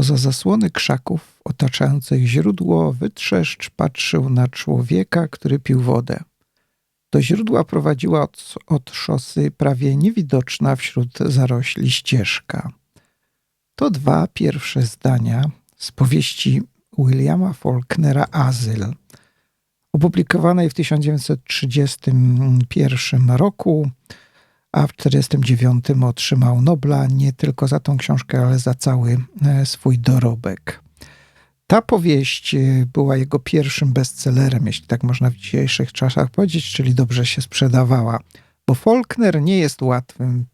Spoza zasłony krzaków otaczających źródło wytrzeszcz patrzył na człowieka, który pił wodę. Do źródła prowadziła od, od szosy prawie niewidoczna wśród zarośli ścieżka. To dwa pierwsze zdania z powieści Williama Faulknera Azyl, opublikowanej w 1931 roku, a w 1949 otrzymał Nobla nie tylko za tą książkę, ale za cały e, swój dorobek. Ta powieść e, była jego pierwszym bestsellerem, jeśli tak można w dzisiejszych czasach powiedzieć, czyli dobrze się sprzedawała, bo Faulkner nie jest łatwym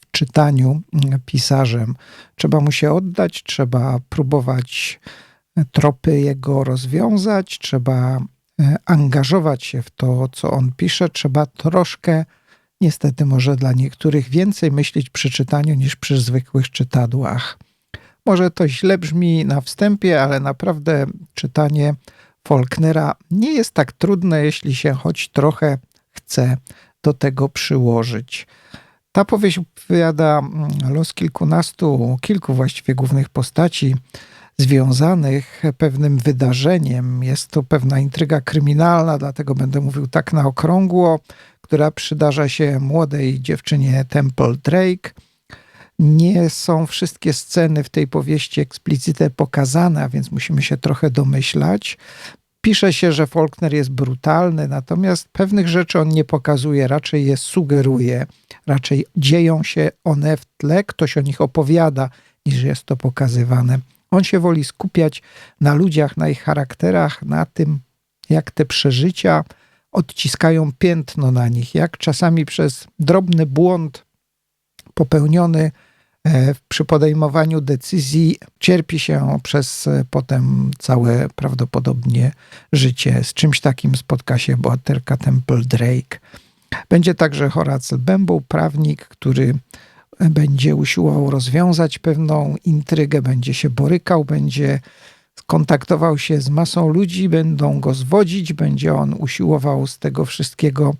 w czytaniu pisarzem. Trzeba mu się oddać, trzeba próbować tropy jego rozwiązać, trzeba e, angażować się w to, co on pisze, trzeba troszkę, niestety może dla niektórych, więcej myśleć przy czytaniu niż przy zwykłych czytadłach. Może to źle brzmi na wstępie, ale naprawdę czytanie Faulknera nie jest tak trudne, jeśli się choć trochę chce do tego przyłożyć. Ta powieść opowiada mm, los kilkunastu, kilku właściwie głównych postaci związanych pewnym wydarzeniem. Jest to pewna intryga kryminalna, dlatego będę mówił tak na okrągło, która przydarza się młodej dziewczynie Temple Drake. Nie są wszystkie sceny w tej powieści eksplicyte pokazane, więc musimy się trochę domyślać. Pisze się, że Faulkner jest brutalny, natomiast pewnych rzeczy on nie pokazuje, raczej je sugeruje, raczej dzieją się one w tle, ktoś o nich opowiada, niż jest to pokazywane. On się woli skupiać na ludziach, na ich charakterach, na tym, jak te przeżycia odciskają piętno na nich, jak czasami przez drobny błąd popełniony e, przy podejmowaniu decyzji cierpi się przez e, potem całe prawdopodobnie życie. Z czymś takim spotka się bohaterka Temple Drake. Będzie także Horace Bembow, prawnik, który będzie usiłował rozwiązać pewną intrygę, będzie się borykał, będzie kontaktował się z masą ludzi, będą go zwodzić, będzie on usiłował z tego wszystkiego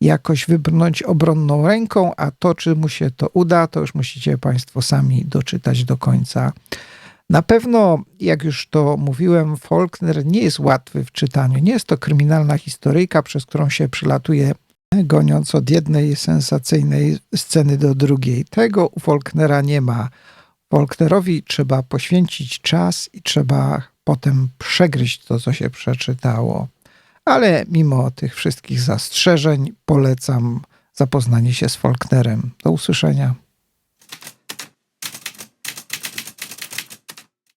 jakoś wybrnąć obronną ręką, a to, czy mu się to uda, to już musicie Państwo sami doczytać do końca. Na pewno, jak już to mówiłem, Faulkner nie jest łatwy w czytaniu. Nie jest to kryminalna historyjka, przez którą się przylatuje goniąc od jednej sensacyjnej sceny do drugiej. Tego u Faulknera nie ma. Faulknerowi trzeba poświęcić czas i trzeba potem przegryźć to, co się przeczytało. Ale mimo tych wszystkich zastrzeżeń polecam zapoznanie się z Faulknerem. Do usłyszenia.